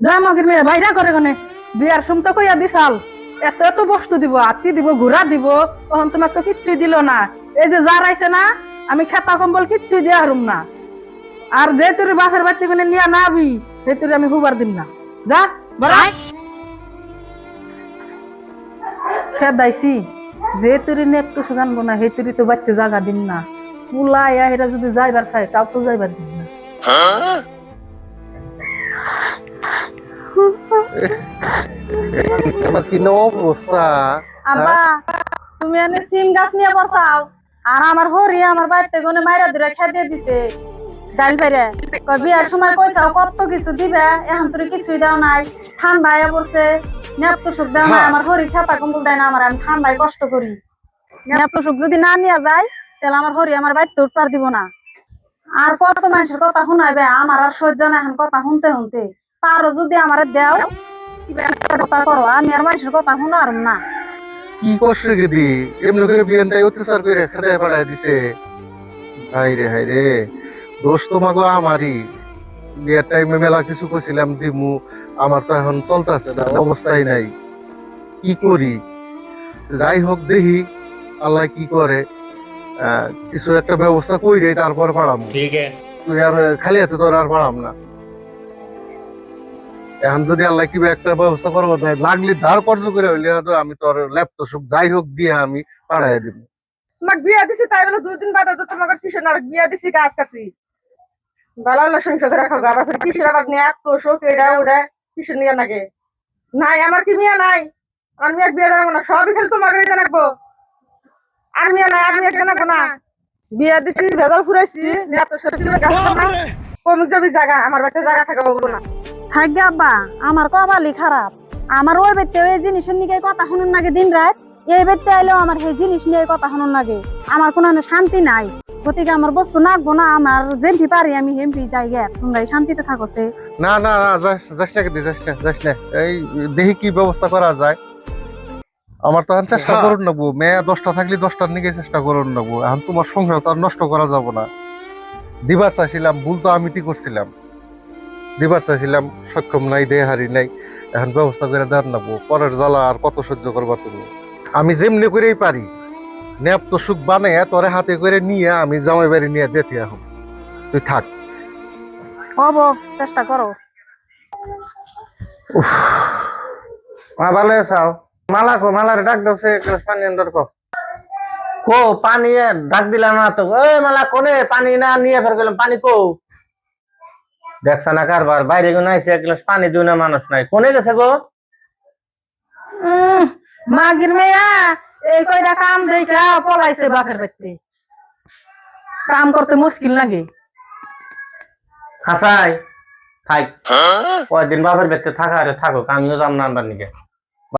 যা মগের মেয়ে বাইরা করে গনে। বিয়ার সুম তো কইয়া দিছাল। এত এত বস্তু দিব আত্মি দিব ঘোরা দিব তখন তোমার তো কিচ্ছু দিল না। এই যে যার আইছে না আমি খেতা কম্বল কিচ্ছু দিয়া হারুম না। আর যে তোর বাপের বাড়িতে কোনে নিয়া না আবি সে তোর আমি হুবার দিম না। যা বড়। খেদাইছি যে তুরি নেট তো জানব না হে তুরি তো বাচ্চা জাগা দিন না। পুলাইয়া এটা যদি যাইবার চাই তাও তো যাইবার দিন না। আমার কি অবস্থা? আব্বা তুমি এনে সিম গাছ নিয়ে বসাও আর আমার হরি আমার বাড়িতে গনে মাইরা দূরে খেতে দিছে। ডাল কই বিয়ার সময় কইছাও কত কিছু দিবে? এখন তোর কিছুই দাও নাই। ঠান্ডা আয়া পড়ছে। নেপ তো সুখ দাও না। আমার হরি খেতা কম্বল দেয় না আমার। আমি ঠান্ডায় কষ্ট করি। নেপ তো সুখ যদি না নিয়ে যায় তাহলে আমার হরি আমার বাড়িতে উঠবার দিব না। আর কত মানুষের কথা শুনাইবে? আমার আর সহ্য না এখন কথা শুনতে শুনতে। তারও যদি আমার দেও মেলা কিছু দিমু। আমার তো এখন চলতেছে না অবস্থাই নাই। কি করি? যাই হোক দেখি আল্লাহ কি করে। কিছু একটা ব্যবস্থা করি তারপর পাড়াম। ঠিক তুই আর খালি হাতে তোর আর পাড়াম না। এখন যদি আল্লাহ কিবা একটা ব্যবস্থা করব লাগলে ধার কর্জ করে হইলে হয়তো আমি তোর ল্যাপটপ যাই হোক দিয়ে আমি পাঠাই দিব। তোমাকে বিয়া দিছি, তাই বলে দুই দিন বাদে তো তোমাকে আর বিয়া দিছি গাছ কাছি ভালো হলো সংসার রাখো আবার ফের টিউশন, আবার নিয়ে এত এটা ওটা টিউশন নিয়ে নাই, আমার কি মিয়া নাই? আমার মেয়ে বিয়ে না, সবই খালি তোমাকে জানাব আর মিয়া নাই, আর মেয়ে জানাব না। বিয়া দিছি, ভেজাল ফুরাইছি গাছ না। কমুক যাবি জায়গা, আমার বাড়িতে জায়গা থাকা না। থাকবে আব্বা আমার কপালই খারাপ। আমার ওই বেতে ওই জিনিসের নিয়ে কথা শুনুন নাগে দিন রাত। এই বেতে আইলেও আমার সেই জিনিস নিয়ে কথা শুনুন লাগে আমার কোনো শান্তি নাই। গতিকে আমার বস্তু নাকবো না আমার যেমপি পারি আমি হেমপি যাই গে। তোমরা এই শান্তিতে থাকো না না না যাস না কেদি যাস না যাস না। এই দেখি কি ব্যবস্থা করা যায়। আমার তো চেষ্টা করুন নেব মেয়ে দশটা থাকলে দশটার নিকে চেষ্টা করুন নেব এখন তোমার সংসার তো আর নষ্ট করা যাব না। দিবার চাইছিলাম ভুল তো আমিতি করছিলাম। দিবার চাইছিলাম সক্ষম নাই দেহারি নাই। এখন ব্যবস্থা করে দেওয়ার নেব পরের জ্বালা আর কত সহ্য করবা তুমি? আমি যেমনি করেই পারি। নেপ তো সুখ বানাইয়া তোরে হাতে করে নিয়ে আমি জামাই বাড়ি নিয়ে দিতে এখন তুই থাক। হব চেষ্টা করো। মা ভালো আছাও? মালা কো মালারে ডাক দাও সে পানি আনবার কো। কো পানি ডাক দিলাম না তো ওই মালা কোনে? পানি না নিয়ে ফের গেলাম পানি কো? দেখছ না কারবার? বাইরে গো নাইছে এক গ্লাস পানি দিও না মানুষ নাই। কোনে গেছে গো? মাগির মেয়া এই কয়টা কাম দেখা পলাইছে বাপের বাড়িতে। কাম করতে মুশকিল লাগে হাসাই থাক কয়দিন বাপের ব্যক্তি থাকা আরে থাকুক আমিও যাম না আনবার নিকে।